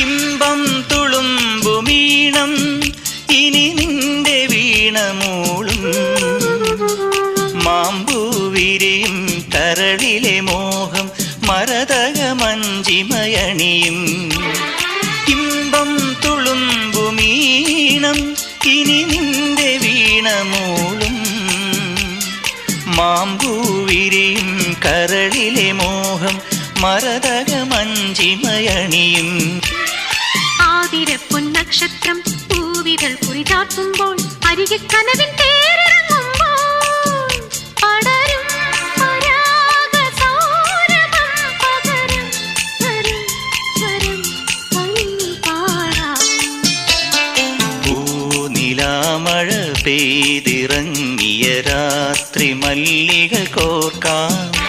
ഇമ്പം തുളുമ്പുമീണം ഇനി നിന്റെ വീണമൂളും. മാമ്പൂവിരിയും കരളിലെ മോഹം മരതകമഞ്ചിമയണിയും. ഇമ്പം തുളുമ്പുമീണം ഇനി നിന്റെ വീണമൂളും. മാമ്പൂവിരിയും കരളിലെ മോഹം മരതകമഞ്ചിമയണിയും ആതിര പൊന്നക്ഷത്രം പൂവിതൾ പുരിചാർത്തുമ്പോൾ അരികെ കനവിൻ പെയ്തിറങ്ങിയ രാത്രി മല്ലികൾ കോർക്കാം.